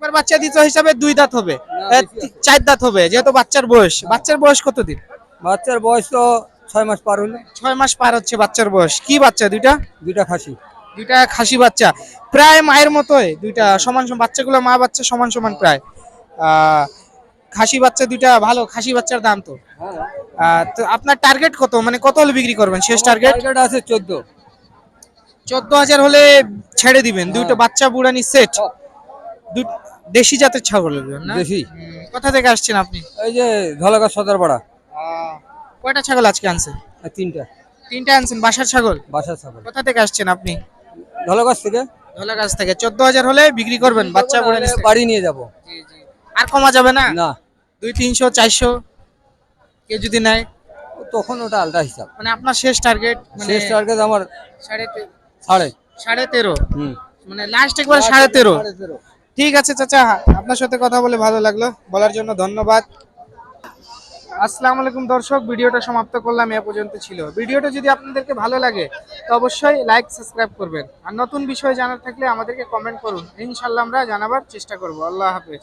একবার বাচ্চা দিতে হিসাবে দুই দাঁত হবে। চার দাঁত হবে যেহেতু বাচ্চার বয়স। বাচ্চার বয়স কত দিন বাচ্চার বয়স তো ছয় মাস পার হলো। ছয় মাস পার হচ্ছে বাচ্চার বয়স। কি বাচ্চা দুইটা? দুইটা খাসি। দুইটা খাসি বাচ্চা। প্রায় মায়ের মতোই দুইটা সমান সমান বাচ্চাগুলো মা বাচ্চা সমান সমান প্রায়। খাসি বাচ্চা দুইটা ভালো খাসি বাচ্চার দাম তো। তো আপনার টার্গেট কত? মানে কত হলে বিক্রি করবেন? শেষ টার্গেট টার্গেট আছে চোদ্দ। চোদ্দ হাজার হলে ছেড়ে দিবেন। দুইটা বাচ্চা বুড়ানি সেট দেশি জাতের ছাগল না? দেশি। কোথা থেকে আসছেন আপনি? এই যে ধলাগা সদরপাড়া। কয়টা ছাগল আজকে আনছেন? তিনটা। তিনটা আনছেন বাসার ছাগল? বাসার ছাগল। কোথা থেকে আসছেন আপনি? ধলাগাছ থেকে। ধলা গাছ থেকে। চোদ্দ হাজার হলে বিক্রি করবেন বাচ্চা করে। বাড়ি নিয়ে যাব। আর কমা যাবে না? না। দুই তিনশো চারশো? কেউ যদি নেয়? তখন ওটা আলাদা হিসাব। মানে আপনার শেষ টার্গেট শেষ টার্গেট আমার সাড়ে সাড়ে। সাড়ে তেরো? মানে লাস্ট একবার সাড়ে তেরো। ঠিক আছে, চাচা। আপনার সাথে কথা বলে ভালো লাগল। বলার জন্য ধন্যবাদ। আসসালামু আলাইকুম দর্শক, ভিডিওটা সমাপ্ত করলাম, এ পর্যন্ত ছিল। ভিডিওটা যদি আপনাদেরকে ভালো লাগে, তো অবশ্যই লাইক সাবস্ক্রাইব করবেন। আর নতুন বিষয় জানার থাকলে আমাদেরকে কমেন্ট করুন। ইনশাল্লাহ আমরা জানাবার চেষ্টা করব। আল্লাহ হাফেজ।